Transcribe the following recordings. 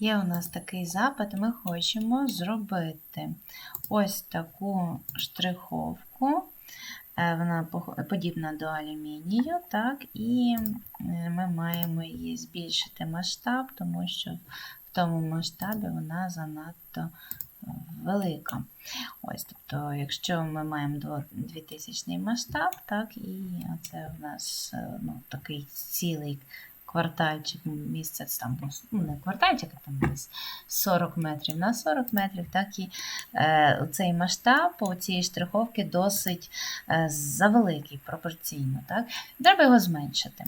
Є у нас такий запит, ми хочемо зробити ось таку штриховку. Е, Вона подібна до алюмінію, так, і е, ми маємо її збільшити масштаб, тому що в тому масштабі вона занадто е, велика. Ось, тобто, якщо ми маємо дво- 2000 масштаб, так, і це в нас ну, такий цілий квартальчик місяць, там, ну, не квартальчик, а там десь 40 метрів на 40 метрів, так і е, цей масштаб у цієї штриховки досить е, завеликий пропорційно. Так? Треба його зменшити.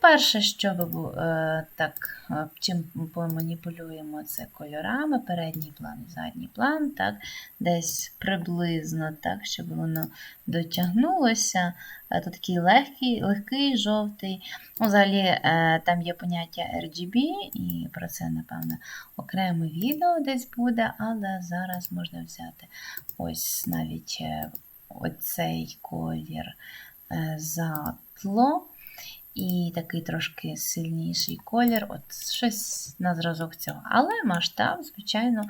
Перше, що ви е, так, е, чим поманіпулюємо, це кольорами, передній план і задній план, так, десь приблизно так, щоб воно дотягнулося. Е, Тут такий легкий, легкий жовтий. Ну, взагалі, там є поняття RGB, і про це, напевно, окреме відео десь буде, але зараз можна взяти ось навіть оцей колір е, затло. І такий трошки сильніший колір, от щось на зразок цього. Але масштаб, звичайно,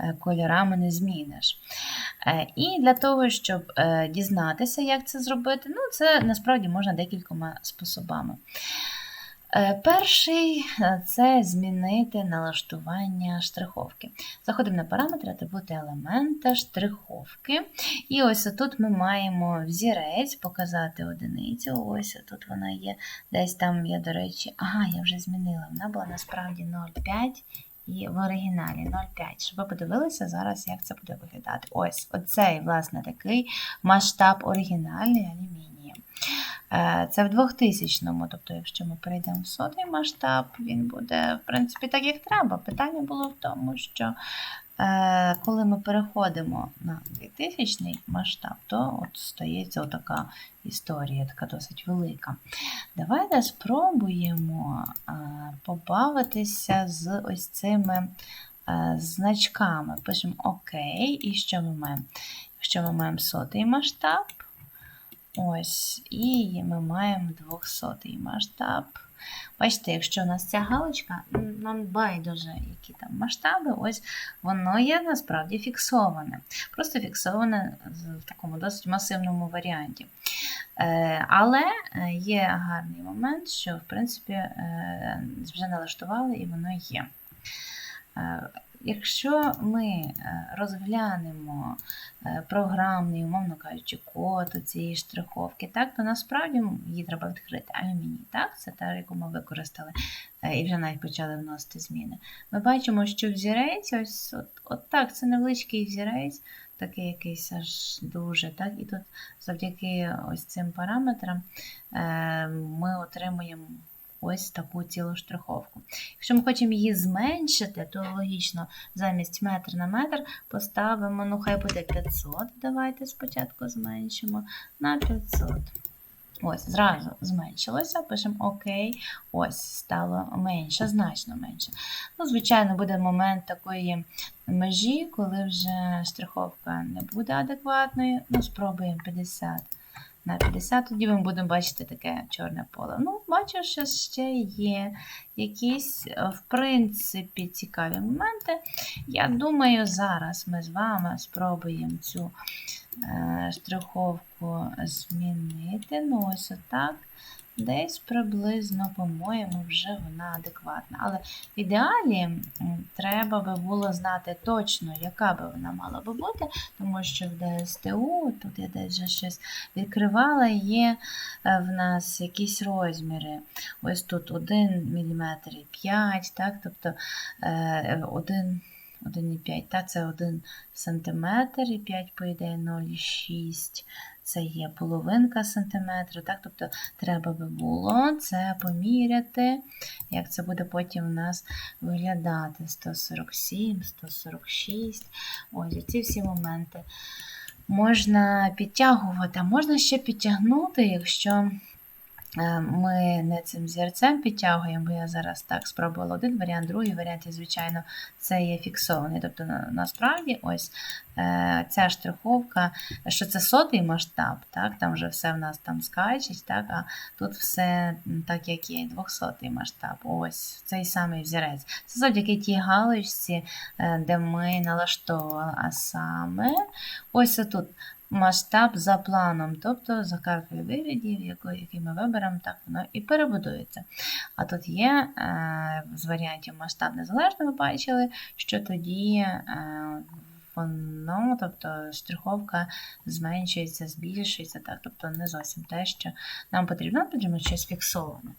е, кольорами не зміниш. Е, І для того, щоб е, дізнатися, як це зробити, ну, це насправді можна декількома способами. Е, Перший е, це змінити налаштування штриховки. Заходимо на параметри атрибути елемента, штриховки. І ось тут ми маємо взірець, показати одиницю. Ось тут вона є. Десь там я, до речі, ага, я вже змінила. Вона була насправді 0,5 і в оригіналі 0,5. Щоб ви подивилися зараз, як це буде виглядати. Ось оцей, власне, такий масштаб оригінальний алюмінію. Е, Це в 2000-му, тобто, якщо ми перейдемо в сотий масштаб, він буде, в принципі, так, як треба. Питання було в тому, що е, коли ми переходимо на 2000 масштаб, то от стається отака історія, така досить велика. Давайте спробуємо е, побавитися з ось цими значками. Пишемо ОК, і що ми маємо? Якщо ми маємо сотий масштаб, ось, і ми маємо 200 масштаб. Бачите, якщо у нас ця галочка, нам байдуже, які там масштаби, ось воно є насправді фіксоване. Просто фіксоване в такому досить масивному варіанті. Е, Але е, є гарний момент, що в принципі е, вже налаштували і воно є. Якщо ми е, розглянемо е, програмний, умовно кажучи, код цієї штриховки, так, то насправді її треба відкрити алюміній. Так? Це та, яку ми використали е, і вже навіть почали вносити зміни. Ми бачимо, що взірець, ось от, от так, це невеличкий взірець, такий якийсь аж дуже. Так? І тут завдяки ось цим параметрам ми отримуємо ось таку цілу штриховку. Якщо ми хочемо її зменшити, то логічно замість метр на метр поставимо, ну хай буде 500. Давайте спочатку зменшимо на 500. Ось, зразу зменшилося, пишемо ОК. Ось, стало менше, значно менше. Ну, звичайно, буде момент такої межі, коли вже штриховка не буде адекватною. Ну, спробуємо 50 на 50, тоді ми будемо бачити таке чорне поле. Ну, бачу, що ще є якісь, е, в принципі, цікаві моменти. Я думаю, зараз ми з вами спробуємо цю штриховку змінити. Ну, ось отак. Десь приблизно, по-моєму, вже вона адекватна. Але в ідеалі треба би було знати точно, яка би вона мала би бути, тому що в ДСТУ, тут я десь вже щось відкривала, є е, в нас якісь розміри. Ось тут 1 мм 5, так, тобто е, 1 1,5, та це 1 см і 5, по ідеї, 0,6. Це є половинка сантиметра, так? Тобто треба би було це поміряти, як це буде потім у нас виглядати. 147, 146. Ось ці всі моменти можна підтягувати, а можна ще підтягнути, якщо ми не цим зірцем підтягуємо, бо я зараз так спробувала один варіант, другий варіант, і, звичайно, це є фіксований. Тобто, насправді, ось е, ця штриховка, що це сотий масштаб, так, там вже все в нас там скачить, так, а тут все так, як є, 200 масштаб. Ось цей самий взірець. Це завдяки тій галочці, е, де ми налаштовували, а саме ось тут масштаб за планом, тобто за картою виглядів, яку- який ми виберемо, так воно і перебудується. А тут є е, з варіантів масштаб незалежно, ви бачили, що тоді е, воно, тобто штриховка зменшується, збільшується, так, тобто не зовсім те, що нам потрібно, потрібно щось фіксоване.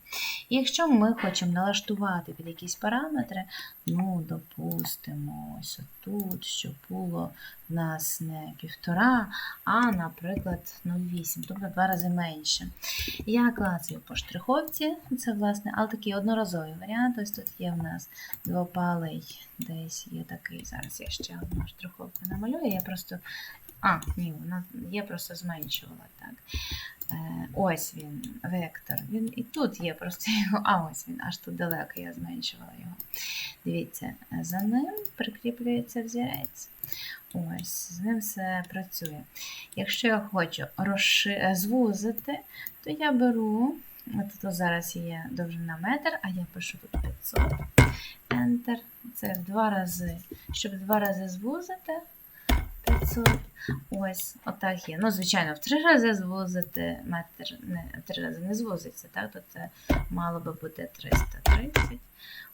І якщо ми хочемо налаштувати під якісь параметри, ну, допустимо, ось отут, щоб було в нас не півтора, а, наприклад, 0,8, тобто два рази менше. Я клацаю по штриховці, це власне, але такий одноразовий варіант. Ось тут є в нас двопалий, десь є такий. Зараз я ще одну штриховку намалюю. Я просто. А, ні, вона я просто зменшувала так. Е, ось він, вектор. Він і тут є просто його. А ось він, аж тут далеко я зменшувала його. Дивіться, за ним прикріплюється взірець. Ось, з ним все працює. Якщо я хочу розши... звузити, то я беру, от тут зараз є довжина метр, а я пишу тут 500. Enter. Це в два рази. Щоб два рази звузити 500. Ось, отак є. Ну, звичайно, в три рази звузити метр не, в три рази не звузиться, так? То це мало би бути 330.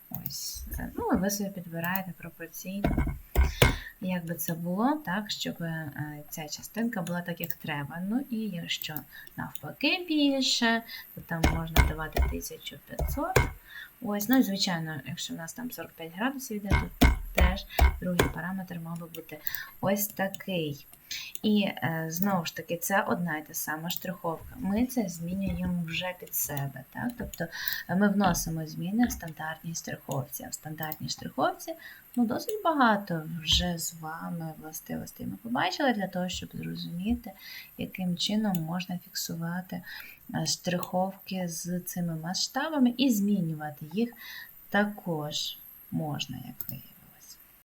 Ось. Ну, і ви собі підбираєте пропорційно. Як би це було, так, щоб е, ця частинка була так, як треба. Ну і якщо навпаки більше, то там можна давати 1500. Ось, ну і звичайно, якщо в нас там 45 градусів йде, то теж другий параметр мав би бути ось такий. І е, знову ж таки, це одна і та сама штриховка. Ми це змінюємо вже під себе. Так? Тобто е, ми вносимо зміни в стандартній штриховці. А в стандартній штриховці ну, досить багато вже з вами властивостей ми побачили для того, щоб зрозуміти, яким чином можна фіксувати е, штриховки з цими масштабами і змінювати їх також можна, як виявилося.